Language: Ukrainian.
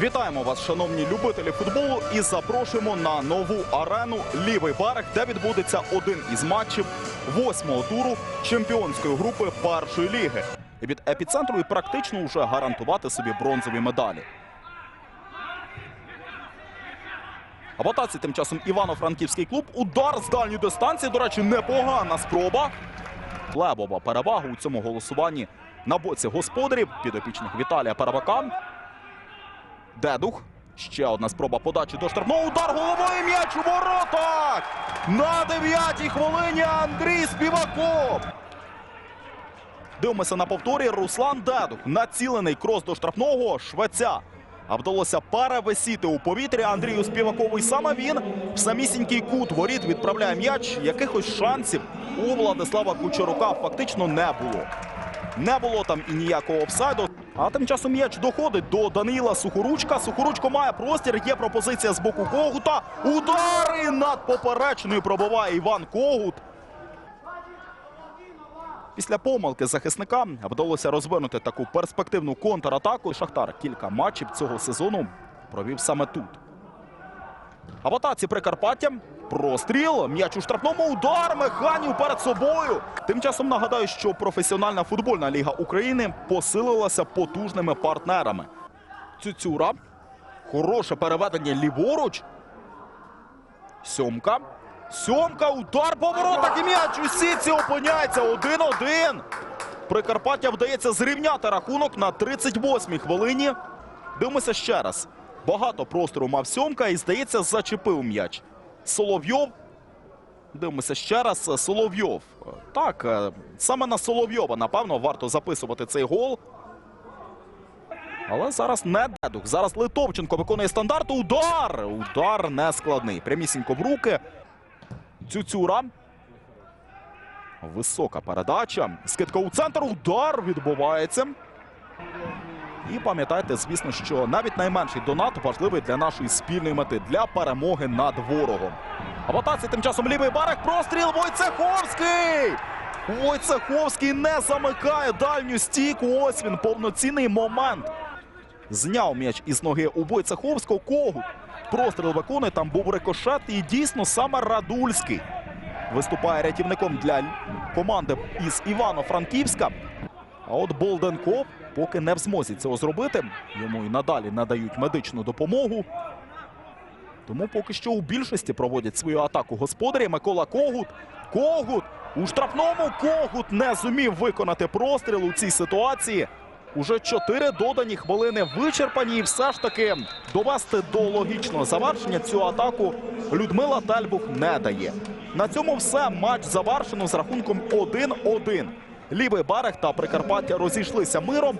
Вітаємо вас, шановні любителі футболу, і запрошуємо на нову арену Лівий берег, де відбудеться один із матчів восьмого туру чемпіонської групи першої ліги. Від епіцентру і практично вже гарантувати собі бронзові медалі. А в атаці тим часом Івано-Франківський клуб. Удар з дальньої дистанції. До речі, непогана спроба. Лебова перевагу у цьому голосуванні на боці господарів підопічних Віталія Парабака. Дедух. Ще одна спроба подачі до штрафного. Удар головою м'яч у воротах! На дев'ятій хвилині Андрій Співаков. Дивимося на повторі. Руслан Дедух. Націлений крос до штрафного швеця. А вдалося перевисіти у повітрі Андрію Співакову. І саме він в самісінький кут воріт відправляє м'яч. Якихось шансів у Владислава Кучерука фактично не було. Не було там і ніякого офсайду. А тим часом м'яч доходить до Даніла Сухоручка. Сухоручко має простір. Є пропозиція з боку Когута. Удари над поперечною пробиває Іван Когут. Після помилки захисника вдалося розвинути таку перспективну контратаку. Шахтар кілька матчів цього сезону провів саме тут. А в атаці Прикарпаття. Простріл, м'яч у штрафному, удар Механів перед собою. Тим часом нагадаю, що професіональна футбольна ліга України посилилася потужними партнерами. Цюцюра. Хороше переведення ліворуч. Сьомка. Сьомка, удар по воротах і м'яч у сітці опиняється 1-1. Прикарпаття вдається зрівняти рахунок на 38-й хвилині. Дивимося ще раз. Багато простору мав сьомка і, здається, зачепив м'яч. Соловйов. Дивимося ще раз. Соловйов. Так, е, саме на Соловйова, напевно, варто записувати цей гол. Але зараз не дедух. Зараз Литовченко виконує стандарт. Удар! Удар не складний. Прямісінько в руки. Цюцюра. Висока передача. Скидка у центр. Удар відбувається. І пам'ятайте, звісно, що навіть найменший донат важливий для нашої спільної мети для перемоги над ворогом. А в тим часом лівий берег. Простріл Войцеховський! Войцеховський не замикає дальню стійку. Ось він повноцінний момент. Зняв м'яч із ноги у Войцеховського. Когут. Простріл виконує. Там був рикошет. І дійсно саме Радульський виступає рятівником для команди із Івано-Франківська. А от Болденков поки не в змозі цього зробити. Йому і надалі надають медичну допомогу. Тому поки що у більшості проводять свою атаку господарі. Микола Когут. Когут у штрафному Когут не зумів виконати простріл у цій ситуації. Уже чотири додані хвилини вичерпані. І все ж таки довести до логічного завершення цю атаку Людмила Тальбух не дає. На цьому все. Матч завершено з рахунком 1-1. Лівий берег та Прикарпаття розійшлися миром.